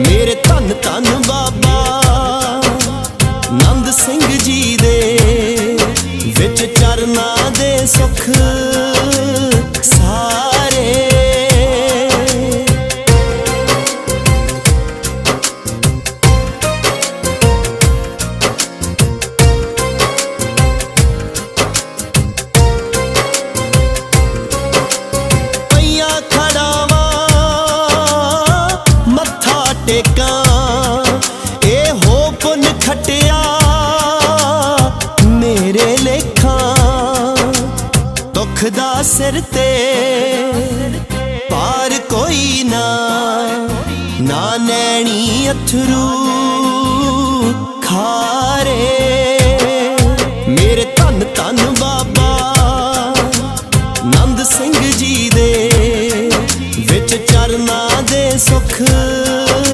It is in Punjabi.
ਮੇਰੇ ਧੰਨ ਧੰਨ ਬਾਬਾ ਨੰਦ ਸਿੰਘ ਜੀ ਦੇ ਵਿੱਚ ਚਰਨਾਂ ਦੇ ਸੁਖ ਟੇਕਾਂ ਇਹ ਹੋ ਪੁੰਨ ਖਟਿਆ ਮੇਰੇ ਲੇਖਾਂ। ਦੁੱਖ ਦਾ ਸਿਰ ਤੇ ਪਾਰ ਕੋਈ ਨਾ ਨਾ ਨੈਣੀ ਅਥਰੂ ਖਾਰੇ। ਮੇਰੇ ਧੰਨ ਧੰਨ ਬਾਬਾ ਨੰਦ ਸਿੰਘ ਜੀ ਦੇ ਵਿੱਚ ਚਰਨਾਂ ਦੇ ਸੁਖ